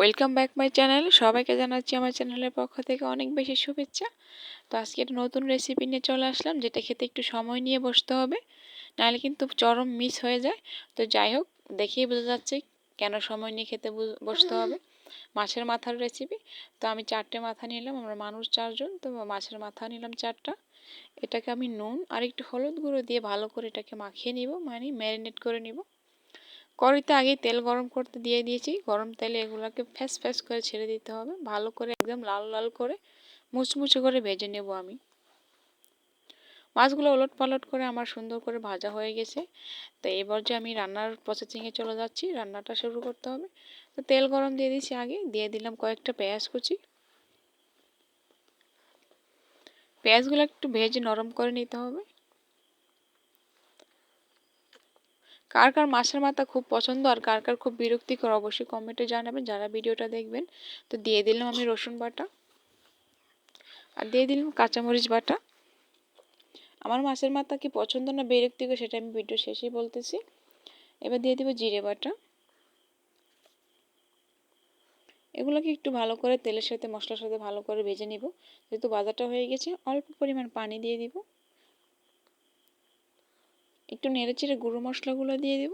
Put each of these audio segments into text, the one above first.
Welcome back my channel সবাইকে জানাচ্ছি আমার চ্যানেলের পক্ষ থেকে অনেক বেশি শুভেচ্ছা। তো আজকে একটা নতুন রেসিপি নিয়ে চলে আসলাম, যেটা খেতে একটু সময় নিয়ে বসতে হবে, নাহলে কিন্তু চরম মিস হয়ে যায়। তো যাই হোক, দেখেই বোঝা যাচ্ছে কেন সময় নিয়ে খেতে বসতে হবে। মাছের মাথার রেসিপি তো আমি চারটে মাথা নিলাম, আমরা মানুষ চারজন, তো মাছের মাথা নিলাম চারটা। এটাকে আমি নুন আর একটু হলুদ গুঁড়ো দিয়ে ভালো করে এটাকে মাখিয়ে নিব মানে ম্যারিনেট করে নিব। কড়াইতে আগেই তেল গরম করতে দিয়ে দিয়েছি। গরম তেলে এগুলোকে ফ্যাস ফ্যাস করে ছেড়ে দিতে হবে। ভালো করে একদম লাল লাল করে মুচমুচে করে ভেজে নেব আমি। মাছগুলো ওলট পালট করে আমার সুন্দর করে ভাজা হয়ে গেছে। তো এবার যে আমি রান্নার প্রসেসিংয়ে চলে যাচ্ছি, রান্নাটা শুরু করতে হবে। তো তেল গরম দিয়ে দিয়েছি আগে, দিয়ে দিলাম কয়েকটা পেঁয়াজ কুচি। পেঁয়াজগুলো একটু ভেজে নরম করে নিতে হবে। কার কার মাছের মাথা খুব পছন্দ আর কার কার খুব বিরক্তিকর অবশ্যই কমেন্টে জানাবেন, যারা ভিডিওটা দেখবেন। তো দিয়ে দিলাম আমি রসুন বাটা আর দিয়ে দিলাম কাঁচামরিচ বাটা। আমার মাছের মাথা কি পছন্দ না বিরক্তিকর সেটা আমি ভিডিও শেষেই বলতেছি। এবার দিয়ে দেবো জিরে বাটা। এগুলোকে একটু ভালো করে তেলের সাথে মশলার সাথে ভালো করে ভেজে নিব। যেহেতু বাজারটা হয়ে গেছে, অল্প পরিমাণ পানি দিয়ে দিব। একটু নেড়ে চেড়ে গুঁড়ো মশলাগুলো দিয়ে দেব।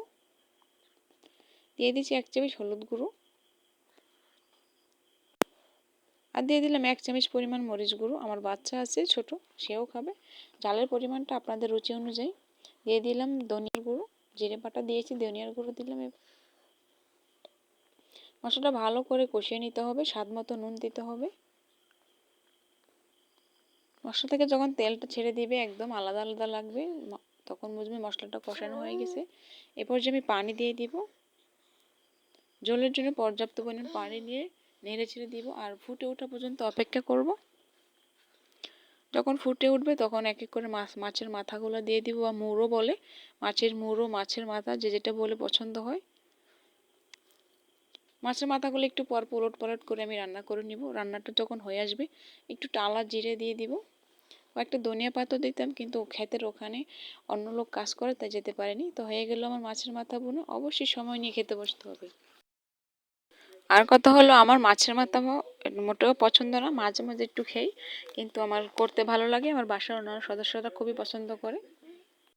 দিয়ে দিচ্ছি এক চামচ হলুদ গুঁড়ো। আর দিয়ে দিলাম এক চামচ পরিমাণ মরিচ গুঁড়ো। আমার বাচ্চা আছে, ছোট, সেও খাবে। জালের পরিমাণটা আপনাদের রুচি অনুযায়ী। দিয়ে দিলাম ধনিয়ার গুঁড়ো, জিরে পাটা দিয়েছি, ধনিয়ার গুঁড়ো দিলাম মশলাটা ভালো করে কষিয়ে নিতে হবে, স্বাদ মতো নুন দিতে হবে। মশলা থেকে যখন তেলটা ছেড়ে দিবে, একদম আলাদা আলাদা লাগবে। তখন বুঝবে মশলাটা কষানো হয়ে গেছে। এরপর যে আমি পানি দিয়ে দিব জলের জন্য পর্যাপ্ত পরিমাণ পানি দিয়ে নেড়ে ছেড়ে দিব আর ফুটে ওঠা পর্যন্ত অপেক্ষা করব। যখন ফুটে উঠবে তখন এক এক করে মাছ মাছের মাথাগুলো দিয়ে দিব বা মুড়ো বলে। মাছের মুড়ো মাছের মাথা যে যেটা বলে পছন্দ হয়। মাছের মাথাগুলো একটু পর পলট পলট করে আমি রান্না করে নিব। রান্নাটা যখন হয়ে আসবে একটু টালা জিরে দিয়ে দিব। কয়েকটা ধনিয়া পাতা দিতাম, কিন্তু ক্ষেতের ওখানে অন্য লোক কাজ করে, তাই যেতে পারেনি। তো হয়ে গেল আমার মাছের মাথা বোনো, অবশ্যই সময় নিয়ে খেতে বসতে হবে। আর কথা হলো, আমার মাছের মাথা মোটেও পছন্দ না, মাঝে মাঝে একটু খেই, কিন্তু আমার করতে ভালো লাগে, আমার বাসার অন্যান্য সদস্যরা খুবই পছন্দ করে।